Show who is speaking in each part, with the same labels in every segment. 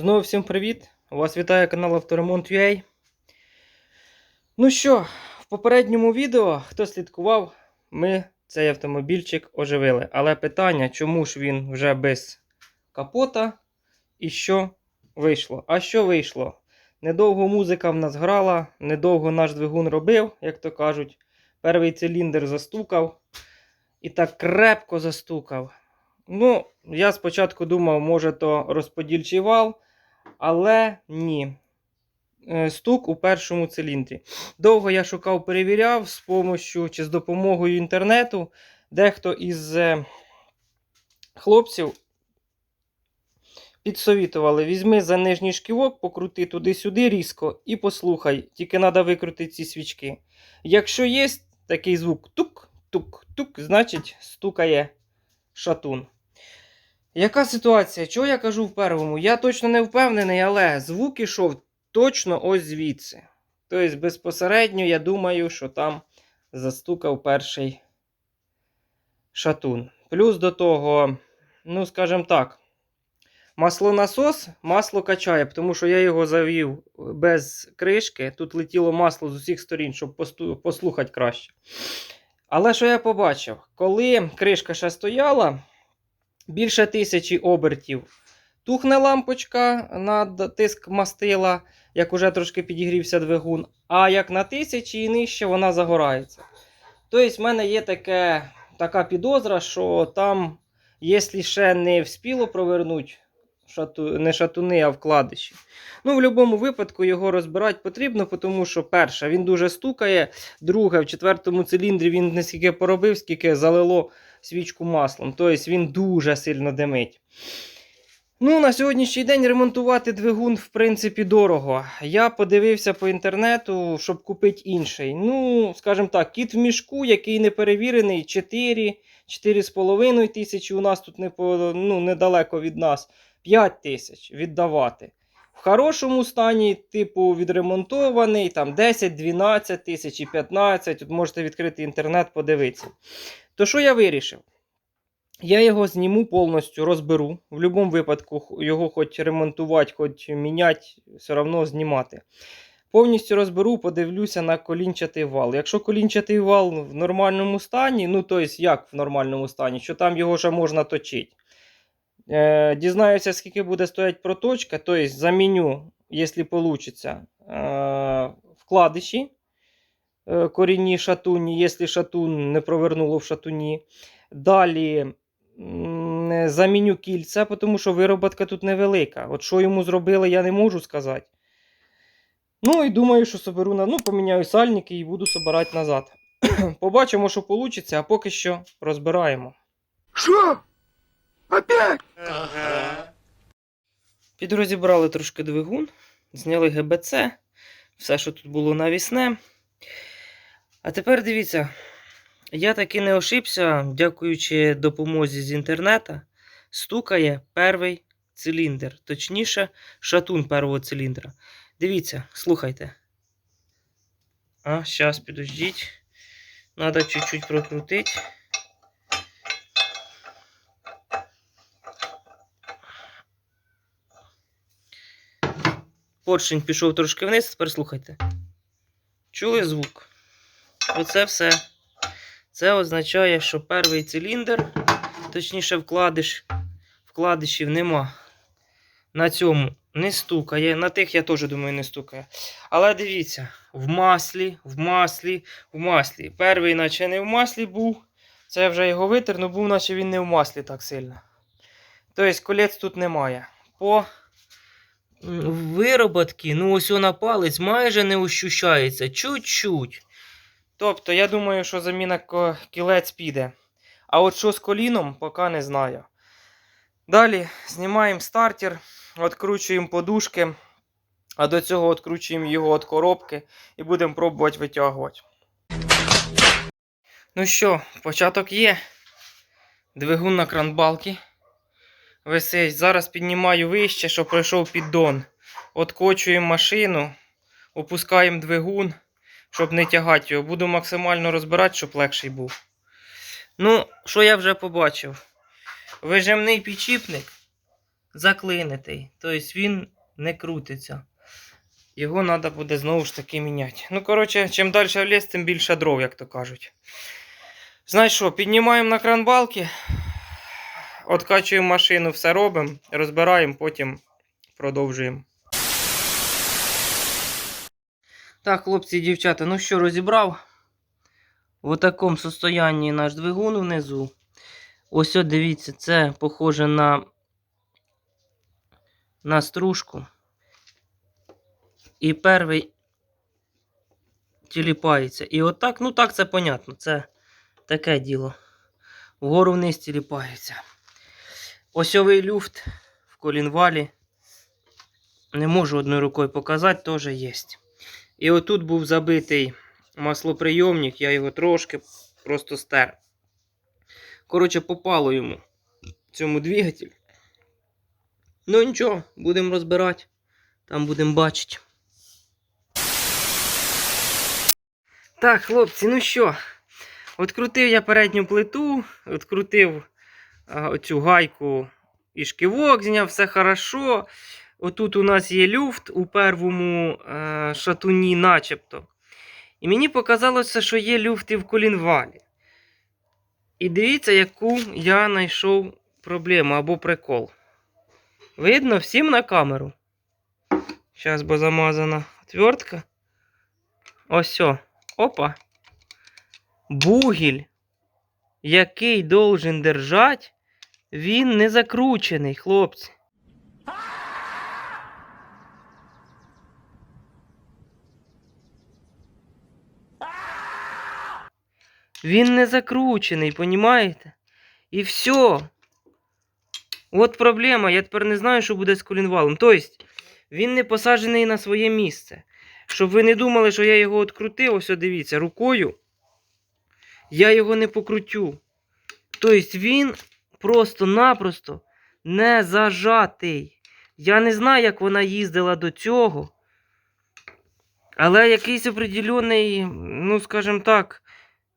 Speaker 1: Знову всім привіт! Вас вітає канал Авторемонт.ua. Ну що, в попередньому відео, хто слідкував, ми цей автомобільчик оживили. Але питання, чому ж він вже без капота і що вийшло? А що вийшло? Недовго музика в нас грала, недовго наш двигун робив, як то кажуть. Перший циліндр застукав і так крепко застукав. Ну, я спочатку думав, може, то розподільчий вал, але ні. Е, Стук у першому циліндрі. Довго я шукав, перевіряв з помощю чи з допомогою інтернету. Дехто із е, хлопців підсовітували: візьми за нижній шківок, покрути туди-сюди різко і послухай. Тільки треба викрутити ці свічки. Якщо є такий звук тук-тук-тук, значить стукає шатун. Яка ситуація? Чого я кажу в первому? Я точно не впевнений, але звук ішов точно ось звідси. Тобто, безпосередньо, я думаю, що там застукав перший шатун. Плюс до того, ну, скажімо так, маслонасос масло качає, тому що я його завів без кришки. Тут летіло масло з усіх сторін, щоб послухати краще. Але що я побачив? Коли кришка ще стояла, більше тисячі обертів. Тухне лампочка на тиск мастила, як уже трошки підігрівся двигун. А як на тисячі і нижче вона загорається. Тобто, в мене є таке, така підозра, що там, якщо ще не вспіло провернути шату, не шатуни, а вкладиші. Ну, в будь-якому випадку його розбирати потрібно, тому що, перше, він дуже стукає. Друге, в четвертому циліндрі він не скільки поробив, скільки залило свічку маслом. Тобто він дуже сильно димить. Ну, на сьогоднішній день ремонтувати двигун, в принципі, дорого. Я подивився по інтернету, щоб купити інший. Ну, скажімо так, кіт в мішку, який не перевірений, 4, 4,5 тисячі. У нас тут не ну, недалеко від нас. 5 тисяч віддавати. В хорошому стані, типу, відремонтований, там 10-12 тисяч і 15. Тут можете відкрити інтернет, подивитися. То що я вирішив? Я його зніму повністю, розберу. В будь-якому випадку його хоч ремонтувати, хоч міняти, все одно знімати. Повністю розберу, подивлюся на колінчатий вал. Якщо колінчатий вал в нормальному стані, ну тобто як в нормальному стані, що там його ще можна точити. Е, дізнаюся, скільки буде стояти проточка, тобто заміню, якщо вийде, вкладиші корінні шатуні, якщо шатун не провернуло в шатуні. Далі заміню кільця, тому що вироботка тут невелика. От що йому зробили, я не можу сказати. Ну і думаю, що соберу на. Ну, поміняю сальники і буду собирати назад. Побачимо, що вийде, а поки що розбираємо.
Speaker 2: Что? Опять?
Speaker 1: Підрозібрали трошки двигун, зняли ГБЦ, все, що тут було навісне. А тепер дивіться, я таки не ошибся, дякуючи допомозі з інтернета, стукає перший циліндр, точніше, шатун першого циліндра. Дивіться, слухайте. А, зараз, підождіть. Надо чуть-чуть прокрутити. Поршень пішов трошки вниз, тепер слухайте. Чули звук? Оце все. Це означає, що перший циліндр, точніше, вкладиш, вкладишів нема. На цьому не стукає. На тих, я теж думаю, не стукає. Але дивіться, в маслі, в маслі, в маслі. Перший, наче не в маслі був. Це вже його витер, але був, наче він не в маслі так сильно. Тобто, колець тут немає. По вироботки, ну ось на палець майже не ощущається. Чуть-чуть. Тобто, я думаю, що заміна кілець піде. А от що з коліном, поки не знаю. Далі знімаємо стартер, відкручуємо подушки, а до цього відкручуємо його від коробки і будемо пробувати витягувати. Ну що, початок є. Двигун на кранбалки. Висить. Зараз піднімаю вище, щоб пройшов піддон. Откочуємо машину, опускаємо двигун, щоб не тягати його. Буду максимально розбирати, щоб легший був. Ну, що я вже побачив? Вижимний підчіпник заклинитий. Тобто він не крутиться. Його треба буде знову ж таки міняти. Ну, коротше, чим далі в ліс, тим більше дров, як то кажуть. Знаєш що, піднімаємо на кран балки, откачуємо машину, все робимо, розбираємо, потім продовжуємо. Так, хлопці і дівчата, ну що, розібрав? В такому состоянні наш двигун внизу. Ось от дивіться, це похоже на, на стружку. І перший тіліпається. І отак, ну так це понятно. Це таке діло. Вгору вниз тіліпається. Осьовий люфт в колінвалі. Не можу одною рукою показати, теж є. І отут був забитий маслоприйомник, я його трошки просто стер. Коротше, попало йому цьому двигатель. Ну нічого, будемо розбирати. Там будемо бачити. Так, хлопці, ну що? Открутив я передню плиту, открутив а, оцю гайку і шківок, зняв все хорошо. Отут у нас є люфт у первому е, шатуні, начебто. І мені показалося, що є люфт і в колінвалі. І дивіться, яку я знайшов проблему або прикол. Видно всім на камеру. Зараз бо замазана отвертка. Ось. о. Опа. Бугіль, який должен держать, він не закручений, хлопці. Він не закручений, понімаєте? І все. От проблема. Я тепер не знаю, що буде з колінвалом. Тобто, він не посаджений на своє місце. Щоб ви не думали, що я його відкрутив, ось дивіться, рукою. Я його не покрутю. Тобто він просто-напросто не зажатий. Я не знаю, як вона їздила до цього. Але якийсь определений, ну, скажімо так,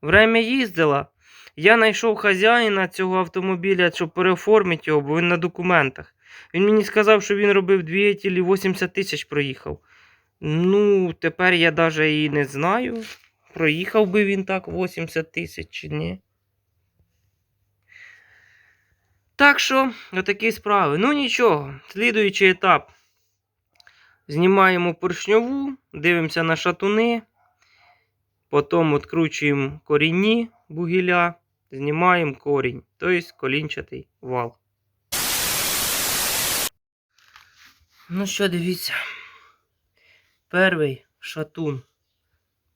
Speaker 1: время їздила. Я знайшов хазяїна цього автомобіля, щоб переоформити його, бо він на документах. Він мені сказав, що він робив двигатель і 80 тисяч проїхав. Ну, тепер я навіть і не знаю. Проїхав би він так 80 тисяч чи ні. Так що, отакі справи. Ну нічого, слідуючий етап. Знімаємо поршньову, дивимося на шатуни. Потім відкручуємо корінні бугіля, знімаємо корінь, тобто колінчатий вал. Ну що, дивіться. Перший шатун.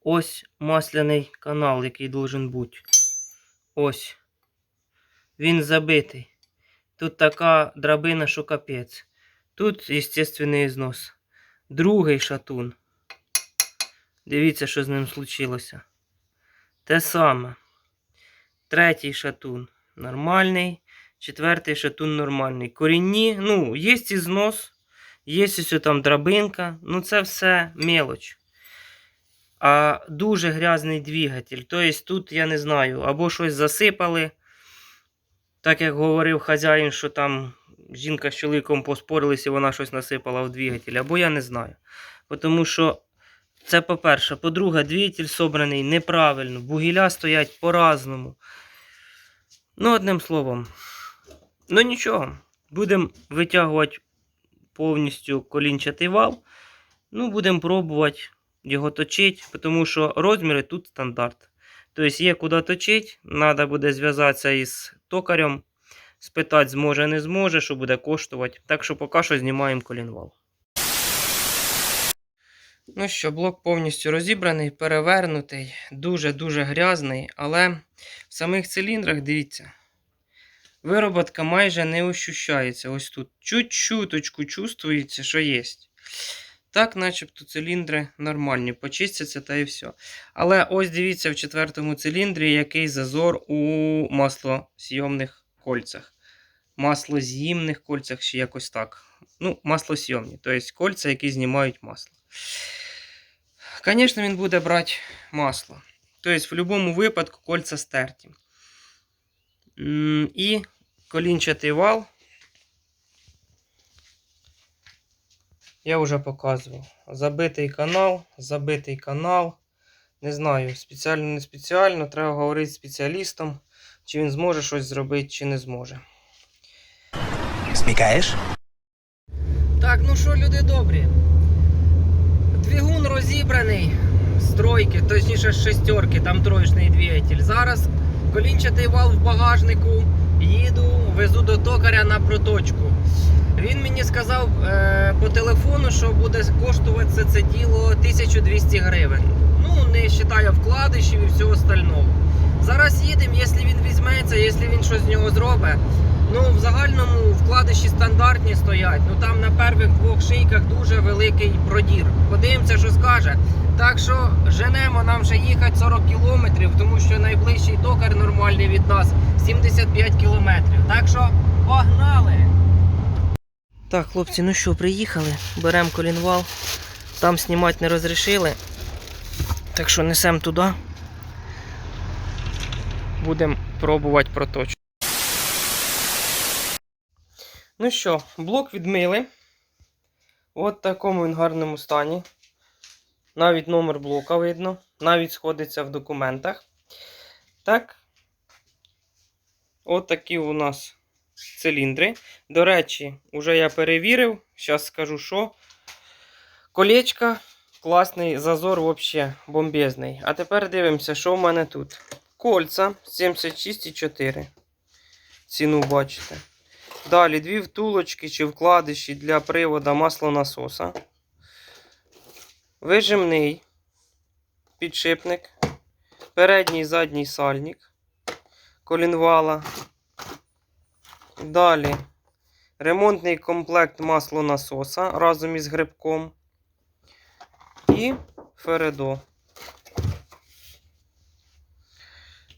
Speaker 1: Ось масляний канал, який должен бути. Ось. Він забитий. Тут така драбина, що капець. Тут естественний знос. Другий шатун. Дивіться, що з ним случилося. Те саме. Третій шатун нормальний. Четвертий шатун нормальний. Корінні, ну, є і знос. Є ось там драбинка, ну це все мелоч. А дуже грязний двигатель. Тобто тут, я не знаю, або щось засипали. Так як говорив хазяїн, що там жінка з чоловіком поспорилися вона щось насипала в двигатель, або я не знаю. Тому що це по-перше. По-друге, двигатель собраний неправильно, бугіля стоять по-разному. Ну, одним словом. Ну нічого, будемо витягувати повністю колінчатий вал. Ну, будемо пробувати його точити, тому що розміри тут стандарт. Тобто є куди точити, треба буде зв'язатися із токарем, спитати, зможе, не зможе, що буде коштувати. Так що поки що знімаємо колінвал. Ну що, блок повністю розібраний, перевернутий, дуже-дуже грязний, але в самих циліндрах, дивіться, вироботка майже не ощущається. Ось тут чуть-чуточку чувствується, що є. Так, начебто циліндри нормальні, почистяться та і все. Але ось дивіться в четвертому циліндрі, який зазор у маслосйомних кольцях. Маслоз'їмних кольцях чи якось так. Ну, маслосйомні, тобто кольця, які знімають масло. Звісно, він буде брати масло. Тобто, в будь-якому випадку кольця стерті. І колінчатий вал. Я вже показував. Забитий канал, забитий канал. Не знаю, спеціально, не спеціально. Треба говорити з спеціалістом, чи він зможе щось зробити, чи не зможе.
Speaker 3: Смікаєш?
Speaker 1: Так, ну що, люди добрі. Розібраний з тройки, точніше з шестерки, там троєчний двигатель. Зараз колінчатий вал в багажнику. Їду, везу до токаря на проточку. Він мені сказав е, по телефону, що буде коштувати це, діло 1200 гривень. Ну, не вважаю вкладишів і всього остального. Зараз їдемо, якщо він візьметься, якщо він щось з нього зробить. Ну, в загальному вкладиші стандартні стоять. Ну там на перших двох шийках дуже великий продір. Подивимося, що скаже. Так що женемо нам ще їхати 40 кілометрів, тому що найближчий токар нормальний від нас 75 кілометрів. Так що погнали! Так, хлопці, ну що, приїхали. Беремо колінвал. Там знімати не розрішили. Так що несемо туди. Будемо пробувати проточку. Ну що, блок відмили. От такому він гарному стані. Навіть номер блока видно. Навіть сходиться в документах. Так. От такі у нас циліндри. До речі, вже я перевірив. Зараз скажу, що. Колечка. Класний зазор взагалі бомбезний. А тепер дивимося, що в мене тут. Кольца 76,4. Ціну бачите. Далі дві втулочки чи вкладиші для привода маслонасоса. Вижимний підшипник. Передній і задній сальник колінвала. Далі ремонтний комплект маслонасоса разом із грибком. І Фередо.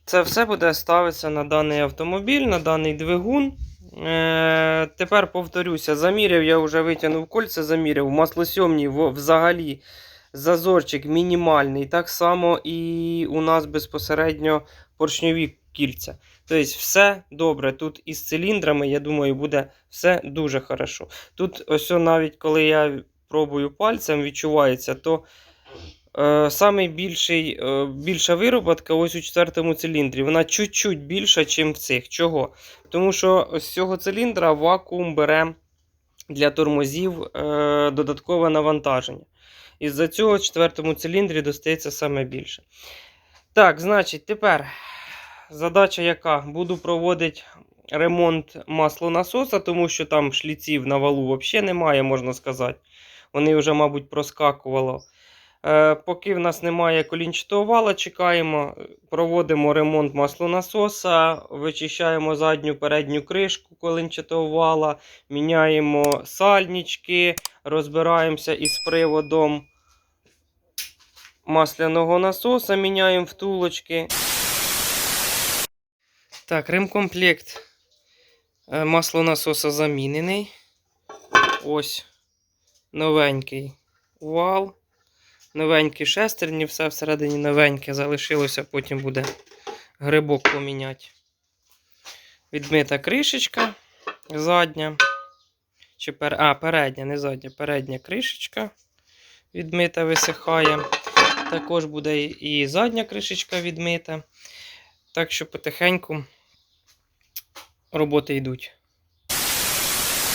Speaker 1: Це все буде ставитися на даний автомобіль, на даний двигун. Е, тепер повторюся, заміряв, я вже витягнув кольця, заміряв. Маслосьомні взагалі зазорчик мінімальний. Так само і у нас безпосередньо поршньові кільця. Тобто, все добре. Тут із циліндрами, я думаю, буде все дуже хорошо. Тут, ось навіть коли я пробую пальцем, відчувається, то самий більший, е, більша вироботка ось у четвертому циліндрі. Вона чуть-чуть більша, ніж в цих. Чого? Тому що з цього циліндра вакуум бере для тормозів е, додаткове навантаження. Із-за цього в четвертому циліндрі достається саме більше. Так, значить, тепер задача яка? Буду проводити ремонт маслонасоса, тому що там шліців на валу взагалі немає, можна сказати. Вони вже, мабуть, проскакувало. Е, поки в нас немає колінчатого вала, чекаємо, проводимо ремонт маслонасоса, вичищаємо задню передню кришку колінчатого вала, міняємо сальнички, розбираємося із приводом масляного насоса, міняємо втулочки. Так, ремкомплект е, маслонасоса замінений. Ось новенький вал. Новенькі шестерні, все всередині новеньке залишилося, потім буде грибок поміняти. Відмита кришечка задня. Чи пер... А, передня, не задня, передня кришечка відмита, висихає. Також буде і задня кришечка відмита. Так що потихеньку роботи йдуть.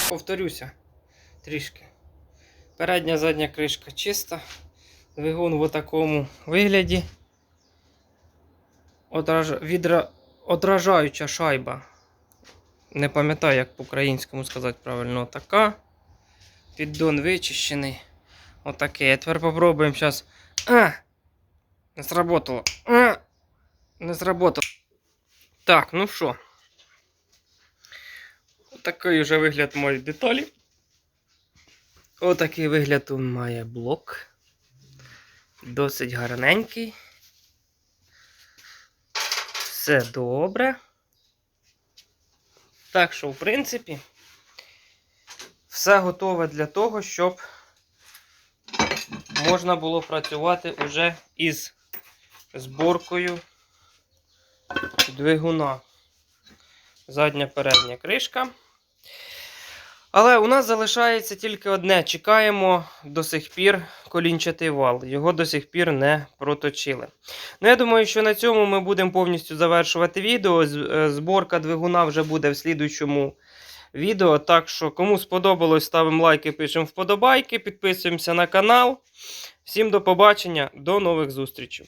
Speaker 1: Повторюся трішки. Передня задня кришка чиста. Двигун в такому вигляді. Одраж... Відра... Одражаюча шайба. Не пам'ятаю, як по-українському сказати правильно. Така. Піддон вичищений. Отакий. А тепер попробуємо зараз. А! Не сработало. А! Не сработало. Так, ну що. Отакий вже вигляд мають деталі. Отакий вигляд тут має блок. Досить гарненький. Все добре. Так що, в принципі, все готове для того, щоб можна було працювати уже із зборкою двигуна. Задня передня кришка. Але у нас залишається тільки одне: чекаємо до сих пір колінчатий вал. Його до сих пір не проточили. Ну, я думаю, що на цьому ми будемо повністю завершувати відео. Е, Зборка двигуна вже буде в слідуючому відео. Так що, кому сподобалось, ставимо лайки, пишемо вподобайки, підписуємося на канал. Всім до побачення, до нових зустрічей.